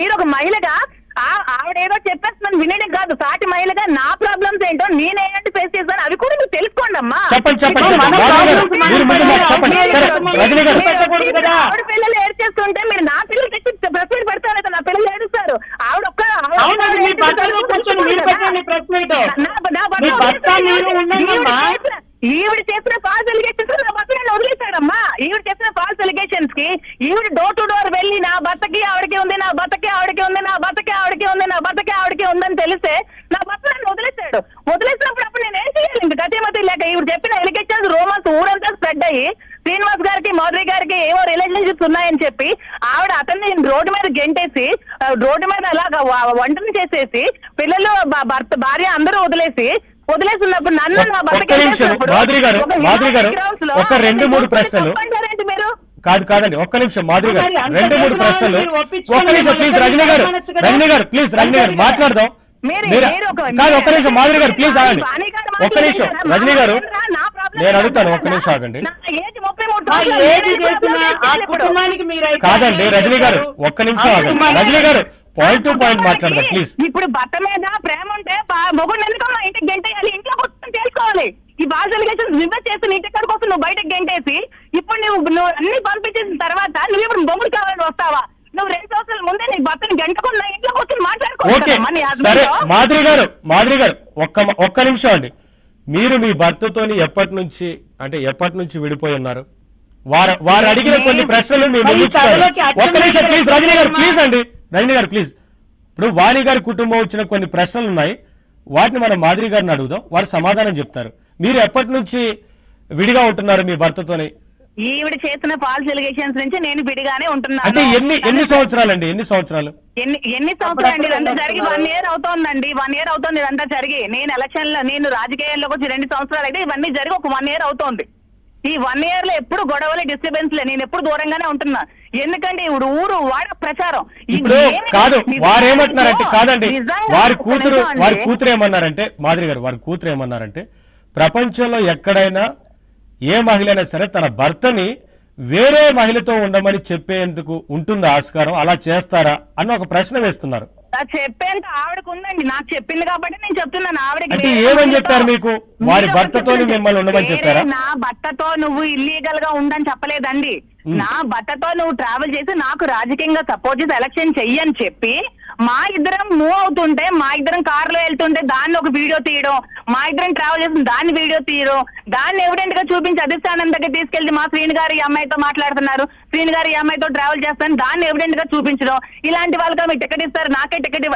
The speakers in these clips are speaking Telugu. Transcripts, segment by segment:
మీరు ఒక మహిళగా ఆ- ఆవిడ ఏదో చెప్పేస్తున్నాను వినడం కాదు. సాటి మహిళగా నా ప్రాబ్లమ్స్ ఏంటో నేను ఏంటంటే ఫేస్ చేస్తాను? అవి కూడా మీరు తెలుసుకోండి అమ్మా. చెప్పండి చెప్పండి ఆవిడ పిల్లలు ఏడ్చేస్తుంటే మీరు నా పిల్లలు తెచ్చి ప్రెస్ మీట్ పెడతారు కదా. నా పిల్లలు ఏడుస్తారు. ఆవిడ ఒక్క భర్త భర్త. ఈవిడ చేసిన- ఫాల్స్ ఎలిగేషన్స్ నా భర్త నన్ను వదిలేశాడమ్మా. ఈవిడ చేసిన ఫాల్స్ ఎలిగేషన్స్కి ఈవిడ డోర్ టు డోర్ వెళ్ళి నా భర్తకి ఆవిడకి ఉంది నా భర్తకి ఆవిడకి ఉంది నా భర్తకి ఆవిడకి ఉంది నా భర్తకి ఆవిడకి ఉందని తెలిస్తే నా భర్త నన్ను వదిలేశాడు. వదిలేసినప్పుడు అప్పుడు నేను ఏం చేయాలి? ఇంక గతిమతి లేక ఈవిడ చెప్పిన ఎలిగేషన్స్ రోమన్స్ ఊరంతా స్ప్రెడ్ అయ్యి శ్రీనివాస్ గారికి మౌర్య గారికి ఏవో రిలేషన్షిప్స్ ఉన్నాయని చెప్పి ఆవిడ అతన్ని రోడ్డు మీద గెంటేసి రోడ్డు మీద అలాగా వ- వంటలు చేసేసి పిల్లలు భర్త భార్య అందరూ వదిలేసి వదిలేసినప్పుడు నన్ను నా భర్త ఒక్క నిమిషం, మాధురి గారు, మాధురి గారు, ఒక రెండు మూడు ప్రశ్నలు. కాదు కాదండి ఒక్క నిమిషం మాధురి గారు రెండు మూడు ప్రశ్నలు. ఒక్క నిమిషం ప్లీజ్ రజనీ గారు. రజనీ గారు ప్లీజ్ రజనీ గారు మాట్లాడదాం. కాదు ఒక్క నిమిషం మాధురి గారు ప్లీజ్ ఆగండి. ఒక్క నిమిషం. రజనీ గారు నేను అడుగుతాను ఒక్క నిమిషం ఆగండి. కాదండి రజనీ గారు? ఒక్క నిమిషం ఆగండి. Rajani garu point to point మాట్లాడదాం ప్లీజ్ ఇప్పుడు భర్త మీద ప్రేమ ఉంటే మొగుడు ఎందుకమ్మా ఇంటికి గంటేయాలి? ఇంట్లో తెలుసుకోవాలి ఈ భాష ఎలిగేషన్స్ రివర్స్ చేసి నీ ఇంటి కోసం నువ్వు బయటకు గంటేసి ఇప్పుడు నువ్వు నువ్వు అన్ని పంపించేసిన తర్వాత నువ్వు ఇప్పుడు మొగుడు కావాలని వస్తావా? నువ్వు రెండు సంవత్సరాల ముందే నీ భర్తని గంటకున్న ఇంట్లో కూర్చొని మాట్లాడుకోవాలి. మాధురి గారు మాధురి గారు ఒక్క ఒక్క నిమిషం అండి. మీరు మీ భర్తతోని ఎప్పటి నుంచి అంటే ఎప్పటి నుంచి విడిపోయి ఉన్నారు? వారు వారు అడిగిన కొన్ని ప్రశ్నలు మరి ఒక్క నిమిషం ప్లీజ్ రజనీ గారు ప్లీజ్ అండి. రజనీ గారు ప్లీజ్. ఇప్పుడు వాణి గారి కుటుంబం వచ్చిన కొన్ని ప్రశ్నలు ఉన్నాయి. వాటిని మనం మాధురి గారిని అడుగుదాం. వారు సమాధానం చెప్తారు. మీరు ఎప్పటి నుంచి విడిగా ఉంటున్నారు మీ భర్తతోని? ఈవిడ చేసిన ఫాల్స్ ఎలిగేషన్స్ నుంచి నేను విడిగానే ఉంటున్నాను. అంటే ఎన్ని ఎన్ని సంవత్సరాలండి? ఎన్ని సంవత్సరాలు? ఎన్ని ఎన్ని సంవత్సరాలు అండి ఇదంతా జరిగి వన్ ఇయర్ అవుతోందండి. వన్ ఇయర్ అవుతోంది ఇదంతా జరిగి. నేను ఎలక్షన్లో నేను రాజకీయాల్లోకి వచ్చి రెండు సంవత్సరాలు అయితే ఇవన్నీ జరిగి ఒక వన్ ఇయర్ అవుతోంది. ఈ వన్ ఇయర్లో ఎప్పుడు గొడవలు డిస్టర్బెన్స్ లే. నేను ఎప్పుడు దూరంగానే ఉంటున్నా. ఎందుకంటే ఇప్పుడు ఊరు వాడ ప్రచారం. ఇప్పుడు కాదు వారు ఏమంటున్నారంటే కాదండి వారి కూతురు. వారి కూతురు ఏమన్నారంటే మాదిరి గారు వారి కూతురు ఏమన్నారంటే ప్రపంచంలో ఎక్కడైనా ఏ మహిళైనా సరే తన భర్తని వేరే మహిళతో ఉండమని చెప్పేందుకు ఉంటుందా ఆస్కారం? అలా చేస్తారా? అన్న ఒక ప్రశ్న వేస్తున్నారు. చెప్పేంత ఆవిడకు ఉందండి నాకు చెప్పింది కాబట్టి నేను చెప్తున్నాను ఆవిడకి అంటే ఏమని చెప్పారు మీకు? వారి చెప్పండి. మిమ్మల్ని ఉండమని చెప్పారా? నా భర్తతో నువ్వు ఇల్లీగల్గా ఉండని చెప్పలేదండి నా భర్తతో నువ్వు ట్రావెల్ చేసి నాకు రాజకీయంగా సపోర్ట్ చేసి ఎలక్షన్ చెయ్యని చెప్పి మా ఇద్దరం మూవ్ అవుతుంటే మా ఇద్దరం కార్లో వెళ్తుంటే దాన్ని ఒక వీడియో తీయడం మా ఇద్దరం ట్రావెల్ చేసిన దాన్ని వీడియో తీయడం దాన్ని ఎవిడెంట్గా చూపించి అధిష్టానం దగ్గర తీసుకెళ్ళి మా శ్రీని గారు ఈ అమ్మాయితో మాట్లాడుతున్నారు. శ్రీని గారు ఈ అమ్మాయితో ట్రావెల్ చేస్తాను దాన్ని ఎవిడెంట్గా చూపించడం. ఇలాంటి వాళ్ళకి మీరు టికెట్ ఇస్తారు నాకే టికెట్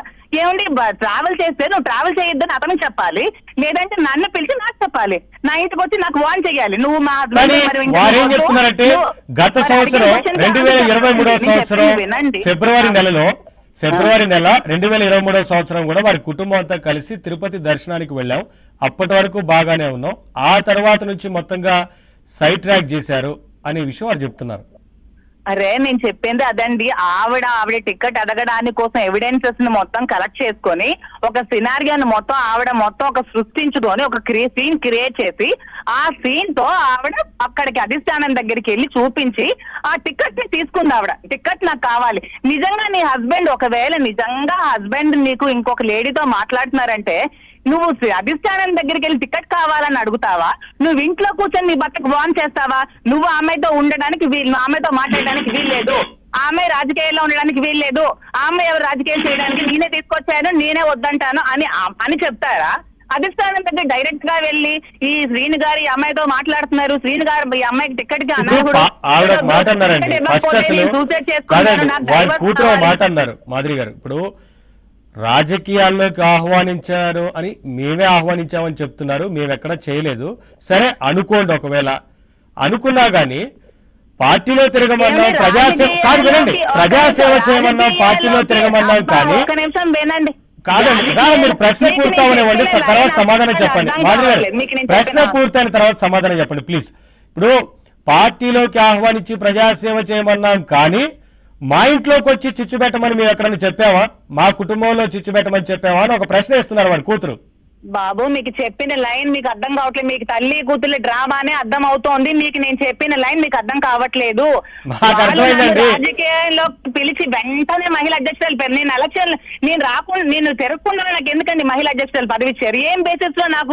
ఏమండి ట్రావెల్ చేస్తే నువ్వు ట్రావెల్ చేయొద్దని అతను చెప్పాలి. లేదంటే నన్ను పిలిచి నాకు చెప్పాలి. నా ఇంటికి వచ్చి నాకు వాన్ చేయాలి. నువ్వు మా వారేం. చెప్తున్నారంటే గత సంవత్సరం రెండు వేల ఇరవై మూడవ సంవత్సరం. ఫిబ్రవరి నెలలో ఫిబ్రవరి నెల రెండు వేల ఇరవై మూడవ సంవత్సరం కూడా వారి కుటుంబం అంతా కలిసి తిరుపతి దర్శనానికి వెళ్ళాం. అప్పటి వరకు బాగానే ఉన్నాం. ఆ తర్వాత నుంచి మొత్తంగా సైట్ ట్రాక్ చేశారు అనే విషయం వారు చెప్తున్నారు. అరే నేను చెప్పింది అదండి. ఆవిడ ఆవిడ టికెట్ అడగడాని కోసం ఎవిడెన్సెస్ని మొత్తం కలెక్ట్ చేసుకొని ఒక సినారియాని మొత్తం ఆవిడ మొత్తం ఒక సృష్టించుకొని ఒక సీన్ క్రియేట్ చేసి ఆ సీన్తో ఆవిడ అక్కడికి అధిష్టానం దగ్గరికి వెళ్ళి చూపించి ఆ టికెట్ని తీసుకుంది ఆవిడ. టికెట్ నాకు కావాలి. నిజంగా నీ హస్బెండ్ ఒకవేళ నిజంగా హస్బెండ్ నీకు ఇంకొక లేడీతో మాట్లాడుతున్నారంటే నువ్వు అధిష్టానం దగ్గరికి వెళ్ళి టికెట్ కావాలని అడుగుతావా? నువ్వు ఇంట్లో కూర్చొని నీ భర్తకు వాన్ చేస్తావా? నువ్వు ఆమెతో ఉండడానికి వీలు ఆమెతో మాట్లాడడానికి వీల్లేదు. ఆమె రాజకీయాల్లో ఉండడానికి వీల్లేదు. ఆమె ఎవరు రాజకీయాలు చేయడానికి నేనే తీసుకొచ్చాను నేనే వద్దంటాను అని అని చెప్తారా? అధిష్టానం దగ్గర డైరెక్ట్గా వెళ్ళి ఈ శ్రీని గారు ఈ అమ్మాయితో మాట్లాడుతున్నారు. శ్రీని గారు ఈ అమ్మాయికి టికెట్ నేను సూసైడ్ కూతురు. మాట అన్నారు మాధురి గారు. ఇప్పుడు రాజకీయాల్లోకి ఆహ్వానించారు అని మేమే ఆహ్వానించామని చెప్తున్నారు. మేము ఎక్కడ చేయలేదు. సరే అనుకోండి ఒకవేళ. అనుకున్నా గానీ పార్టీలో తిరగమన్నాం ప్రజాసేవ కాదు వినండి. ప్రజాసేవ చేయమన్నాం పార్టీలో తిరగమన్నాం కానీ కాదండి మీరు ప్రశ్న పూర్తవనివ్వండి తర్వాత సమాధానం చెప్పండి. నేను ప్రశ్న పూర్తయిన తర్వాత సమాధానం చెప్పండి ప్లీజ్. ఇప్పుడు పార్టీలోకి ఆహ్వానించి ప్రజాసేవ చేయమన్నాం కానీ మా ఇంట్లోకి వచ్చి చిచ్చు పెట్టమని మేము ఎక్కడైనా చెప్పావా? మా కుటుంబంలో చిచ్చు పెట్టమని చెప్పావా అని ఒక ప్రశ్న ఇస్తున్నారు వారి కూతురు. బాబు మీకు చెప్పిన లైన్ మీకు అర్థం కావట్లేదు. మీకు తల్లి కూతురు డ్రామానే అర్థం అవుతోంది. మీకు నేను చెప్పిన లైన్ మీకు అర్థం కావట్లేదు. రాజకీయాల్లో పిలిచి వెంటనే మహిళా అధ్యక్షురాలు పేరు నేను ఎలక్షన్ నేను రాకుండా నేను తిరగకుండా నాకు ఎందుకండి మహిళా అధ్యక్షురాలు పదవి ఇచ్చారు? ఏం బేసిస్లో నాకు